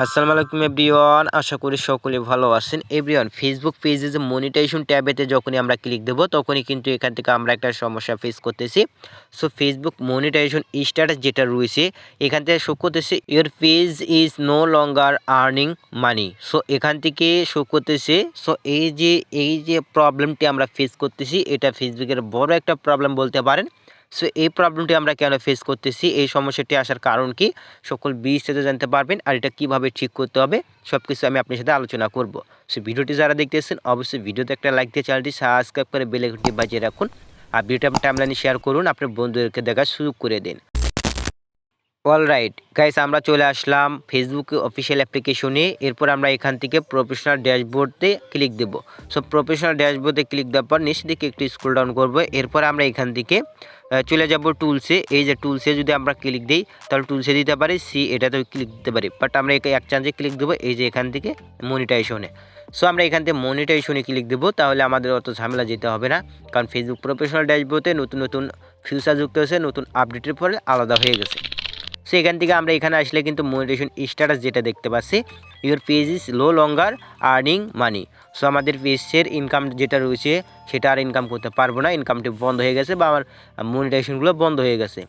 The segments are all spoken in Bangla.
আসসালামু আলাইকুম এভরিওয়ান, আশা করি সকলে ভালো আছেন। এভরিওয়ান ফেসবুক পেজে যে মনিটাইজেশন ট্যাবেতে যখনই আমরা ক্লিক দেবো, তখনই কিন্তু এখান থেকে আমরা একটা সমস্যা ফেস করতেছি। সো ফেসবুক মনিটাইজেশন স্ট্যাটাস যেটা রয়েছে, এখান থেকে শো করতেছে your page is no longer earning money so এখান থেকে শো করতেছে সো এই যে এই যে প্রবলেমটি আমরা ফেস করতেছি, এটা ফেসবুকের বড় একটা প্রবলেম বলতে পারেন। সো এই প্রবলেমটি আমরা কেন ফেস করতেছি? এই সমস্যাটি আসার কারণ কি? সকল বিস্তারিত জানতে পারবেন আর এটা কীভাবে ঠিক করতে হবে সব কিছু আমি আপনার সাথে আলোচনা করব। সো ভিডিওটি যারা দেখতেছেন, অবশ্যই ভিডিওতে একটা লাইক দিয়ে চ্যানেলটি সাবস্ক্রাইব করে বেলেঘটি বাজিয়ে রাখুন। আর ভিডিওটা টাইমলাইনে শেয়ার করুন, আপনার বন্ধুদেরকে দেখার সুযোগ করে দিন। অল রাইট গাইস আমরা চলে আসলাম ফেসবুক অফিসিয়াল অ্যাপ্লিকেশনে এরপর আমরা এখান থেকে প্রফেশনাল ড্যাশবোর্ডে ক্লিক দেব। সো প্রফেশনাল ড্যাশবোর্ডে ক্লিক দেওয়ার পর নিচের দিকে একটু স্ক্রল ডাউন করব। এরপর আমরা এখান থেকে চলে যাব টুলসে এই যে টুলসে যদি আমরা ক্লিক দিই, তাহলে টুলসে দিতে পারি, সি এটাতেও ক্লিক দিতে পারি। বাট আমরা একে এক চান্সে ক্লিক দেবো এই যে এখান থেকে মনিটাইজেশনে সো আমরা এখান থেকে মনিটাইজেশনে ক্লিক দেবো। তাহলে আমাদের অত ঝামেলা যেতে হবে না। কারণ ফেসবুক প্রফেশনাল ড্যাশবোর্ডে নতুন নতুন ফিউচার যুক্ত হয়েছে, নতুন আপডেটের পরে আলাদা হয়ে গেছে। সো এখান থেকে আমরা এখানে আসলে কিন্তু মনিটেশন স্ট্যাটাস যেটা দেখতে পাচ্ছি your page is low longer earning money so আমাদের পেজের ইনকাম যেটা রয়েছে, সেটা আর ইনকাম করতে পারব না ইনকামটি বন্ধ হয়ে গেছে বা আমার মনিটেশনগুলো বন্ধ হয়ে গেছে।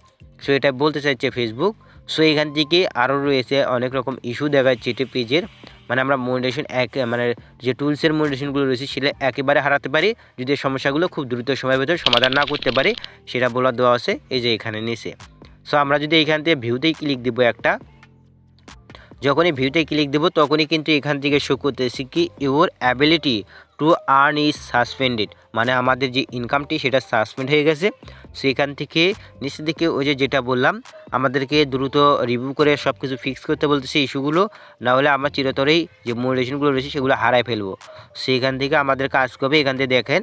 সো এটা বলতে চাইছে ফেসবুক সো এখান থেকে আরও রয়েছে অনেক রকম ইস্যু দেখা যাচ্ছে এটি পেজের মানে আমরা মনিটেশন এক মানে যে টুলসের মনিটেশনগুলো রয়েছে সেটা একেবারে হারাতে পারি, যদি সমস্যাগুলো খুব দ্রুত সময়ের ভিতরে সমাধান না করতে পারি, সেটা বলা দেওয়া আছে এই যে এখানে নিচে। সো আমরা যদি এখান থেকে ভিউতেই ক্লিক দিব একটা, যখনই ভিউতে ক্লিক দেবো, তখনই কিন্তু এখান থেকে শো করতেছি কি your ability to earn is suspended মানে আমাদের যে ইনকামটি সেটা সাসপেন্ড হয়ে গেছে। সো এখান থেকে নিচের দিকে ওই যে যেটা বললাম, আমাদেরকে দ্রুত রিভিউ করে সব কিছু ফিক্স করতে বলতেছে ইস্যুগুলো। না হলে আমরা চিরতরেই যে মোটিভেশনগুলো রয়েছে সেগুলো হারাই ফেলব। সেখান থেকে আমাদের কাজ করবে এখান থেকে দেখেন,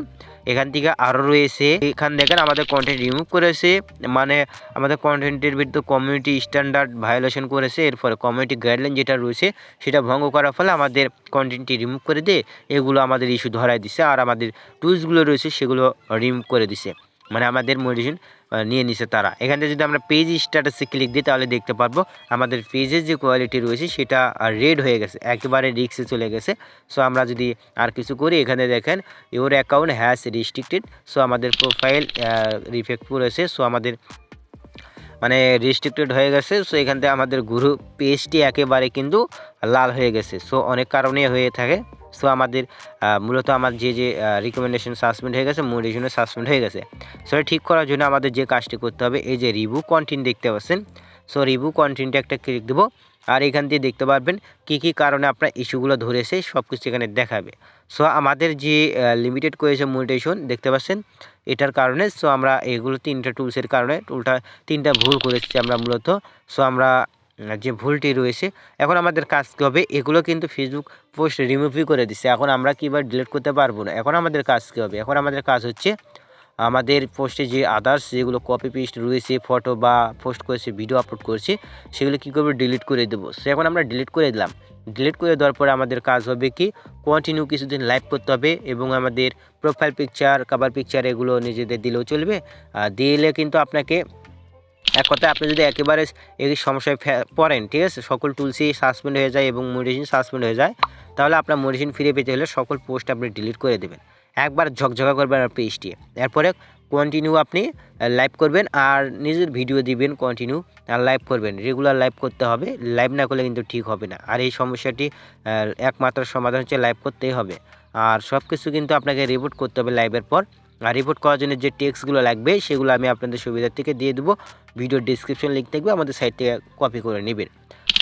এখান থেকে আরও রয়েছে, এখান দেখেন আমাদের কন্টেন্ট রিমুভ করেছে মানে আমাদের কন্টেন্টের ভিতরে কমিউনিটি স্ট্যান্ডার্ড ভায়োলেশন করেছে এরপরে কমিউনিটি গাইডলাইন যেটা রয়েছে সেটা ভঙ্গ করার ফলে আমাদের কন্টেন্টটি রিমুভ করে দিয়ে এগুলো আমাদের ইস্যু ধরাই দিছে আর আমাদের টুলসগুলো রয়েছে সেগুলো রিমুভ করে দিছে। মানে আমাদের মেডিসিন নিয়ে নিছে তারা। এখান থেকে যদি আমরা পেজ স্ট্যাটাসে ক্লিক দিই, তাহলে দেখতে পারব আমাদের পেজের যে কোয়ালিটি রয়েছে, সেটা রেড হয়ে গেছে। একেবারে রিক্সে চলে গেছে। সো আমরা যদি আর কিছু করি, এখানে দেখেন your account has restricted so আমাদের প্রোফাইল রিফেক্ট করেছে। সো আমাদের মানে রেস্ট্রিক্টেড হয়ে গেছে। সো এখান থেকে আমাদের গ্রুপ পেজটি একেবারে কিন্তু লাল হয়ে গেছে। সো অনেক কারণে হয়ে থাকে। সো আমাদের মূলত আমার যে যে রিকমেন্ডেশন সাসপেন্ড হয়ে গেছে মোটিভেশনে সাসপেন্ড হয়ে গেছে। সো এটা ঠিক করার জন্য আমাদের যে কাজটি করতে হবে, এই যে রিভিউ কন্টেন্ট দেখতে পাচ্ছেন। সো রিভিউ কন্টেন্টে একটা ক্লিক দেবো, আর এখান দিয়ে দেখতে পারবেন কী কী কারণে আপনার ইস্যুগুলো ধরেছে সব কিছু এখানে দেখাবে। সো আমাদের যে লিমিটেড করেছে মোটিভেশন দেখতে পাচ্ছেন? এটার কারণে সো আমরা এগুলো তিনটা টুলসের কারণে টুলটা তিনটা ভুল করেছি আমরা মূলত। সো আমরা যে ভুলটি রয়েছে, এখন আমাদের কাজ কী হবে? এগুলো কিন্তু ফেসবুক পোস্ট রিমুভই করে দিচ্ছে এখন আমরা কীভাবে ডিলিট করতে পারব না। এখন আমাদের কাজ কী হবে? এখন আমাদের কাজ হচ্ছে, আমাদের পোস্টে যে আদার্স যেগুলো কপি পেস্ট রয়েছে ফটো বা পোস্ট করেছে ভিডিও আপলোড করছে, সেগুলো কী করবে? ডিলিট করে দেবো। সে এখন আমরা ডিলিট করে দিলাম। ডিলিট করে দেওয়ার পরে আমাদের কাজ হবে কি? কন্টিনিউ কিছুদিন লাইভ করতে হবে এবং আমাদের প্রোফাইল পিকচার কাভার পিকচার এগুলো নিজেদের দিলেও চলবে। আর দিলে কিন্তু আপনাকে এক কথায় আপনি যদি একেবারে এই সমস্যায় পড়েন, ঠিক আছে? সকল টুলসই সাসপেন্ড হয়ে যায় এবং মেডিসিন সাসপেন্ড হয়ে যায়, তাহলে আপনার মেডিসিন ফিরে পেতে হলে সকল পোস্ট আপনি ডিলিট করে দেবেন। একবার ঝকঝকা করবেন আপনার পেজটি এরপরে কন্টিনিউ আপনি লাইভ করবেন আর নিজের ভিডিও দিবেন কন্টিনিউ আর লাইভ করবেন। রেগুলার লাইভ করতে হবে। লাইভ না করলে কিন্তু ঠিক হবে না। আর এই সমস্যাটি একমাত্র সমাধান হচ্ছে লাইভ করতেই হবে। আর সব কিছু কিন্তু আপনাকে রিপোর্ট করতে হবে লাইভের পর। আর রিপোর্ট করার জন্য যে টেক্সটগুলো লাগবে, সেগুলো আমি আপনাদের সুবিধার থেকে দিয়ে দেবো। ভিডিও ডিসক্রিপশন লিঙ্ক থাকবে, আমাদের সাইট থেকে কপি করে নেবেন।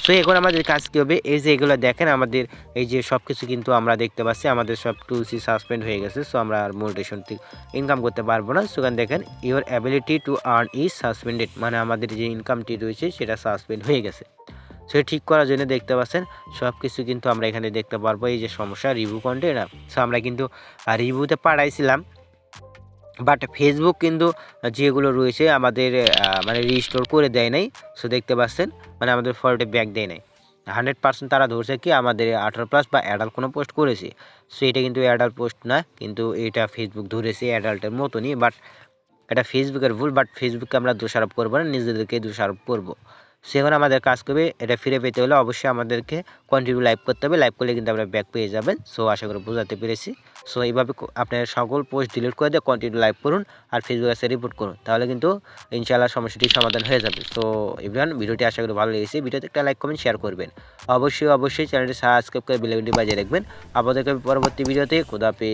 সো এখন আমাদের কাজ কী হবে? এই যে এগুলো দেখেন, আমাদের এই যে সব কিছু কিন্তু আমরা দেখতে পাচ্ছি, আমাদের সব টুলসই সাসপেন্ড হয়ে গেছে সো আমরা আর মোটিভেশন থেকে ইনকাম করতে পারব না। সেখানে দেখেন your ability to earn is suspended মানে আমাদের যে ইনকামটি রয়েছে, সেটা সাসপেন্ড হয়ে গেছে। সো ঠিক করার জন্য দেখতে পাচ্ছেন সব কিছু কিন্তু আমরা এখানে দেখতে পারব। এই যে সমস্যা রিভিউ কন্টেন্ট সো আমরা কিন্তু রিভিউতে পাঠাইছিলাম বাট ফেসবুক কিন্তু যেগুলো রয়েছে আমাদের মানে রিস্টোর করে দেয় নাই। সো দেখতে পাচ্ছেন মানে আমাদের ফল্টে ব্যাক দেয় নাই। হান্ড্রেড পার্সেন্ট তারা ধরছে কি, আমাদের আঠারো প্লাস বা অ্যাডাল্ট কোনো পোস্ট করেছে। সো এটা কিন্তু অ্যাডাল্ট পোস্ট না, কিন্তু এটা ফেসবুক ধরেছে অ্যাডাল্টের মতনই। বাট এটা ফেসবুকের ভুল বাট ফেসবুককে আমরা দোষারোপ করব না, নিজেদেরকে দোষারোপ করব। সেখানে আমাদের কাজ করবে, এটা ফিরে পেতে হলে অবশ্যই আমাদেরকে কন্টিনিউ লাইভ করতে হবে। লাইভ করলে কিন্তু আমরা ব্যাক পেয়ে যাবেন। সো আশা করি বোঝাতে পেরেছি। সো এইভাবে আপনার সকল পোস্ট ডিলিট করে দিয়ে কন্টিনিউ লাইভ করুন আর ফেসবুকে এসে রিপোর্ট করুন। তাহলে কিন্তু ইনশাআল্লাহ সমস্যাটি সমাধান হয়ে যাবে। সো এভরিওয়ান ভিডিওটি আশা করি ভালো লেগেছে। ভিডিওতে একটা লাইক কমেন্ট শেয়ার করবেন। অবশ্যই অবশ্যই চ্যানেলটি সাবস্ক্রাইব করে বেল আইকনটি বাজিয়ে রাখবেন। আপনাদেরকে পরবর্তী ভিডিওতে খোদাফিজ